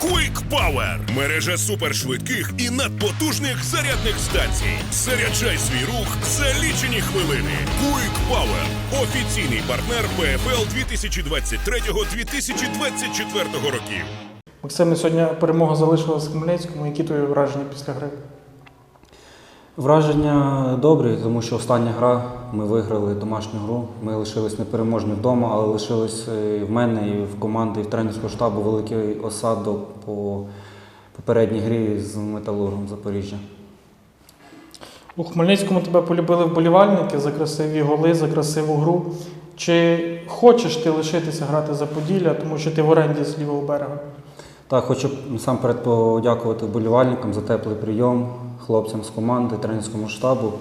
Power – мережа супершвидких і надпотужних зарядних станцій. Заряджай свій рух за лічені хвилини. Quick Power – офіційний партнер ПФЛ 2023-2024 років. Максим, сьогодні перемога залишилась в Хмельницькому. Які твої враження після гри? Враження добрі, тому що остання гра ми виграли домашню гру. Ми лишились непереможні вдома, але лишились і в мене, і в команди, і в тренерського штабу великий осадок по попередній грі з металургом Запоріжжя. У Хмельницькому тебе полюбили вболівальники за красиві голи, за красиву гру. Чи хочеш ти лишитися грати за Поділля, тому що ти в оренді з лівого берега? Так, хочу насамперед подякувати вболівальникам за теплий прийом, хлопцям з команди, тренерському штабу.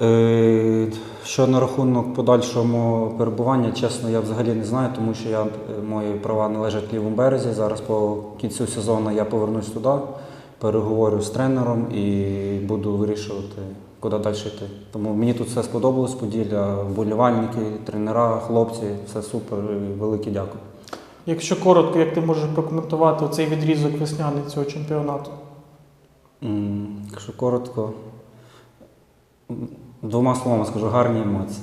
Е, Що на рахунок подальшого перебування, чесно, я взагалі не знаю, тому що я, е, мої права належать лівому березі. Зараз по кінцю сезону я повернусь туди, переговорю з тренером і буду вирішувати, куди далі йти. Тому мені тут все сподобалось, Поділля, вболівальники, тренера, хлопці, все супер. Велике дякую. Якщо коротко, як ти можеш прокоментувати цей відрізок весняний цього чемпіонату? М, Якщо коротко, двома словами скажу гарні емоції.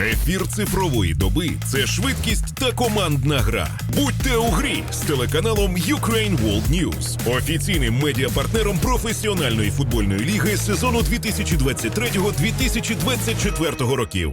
Ефір цифрової доби це швидкість та командна гра. Будьте у грі з телеканалом Ukraine World News, офіційним медіапартнером професіональної футбольної ліги сезону 2023-2024 років.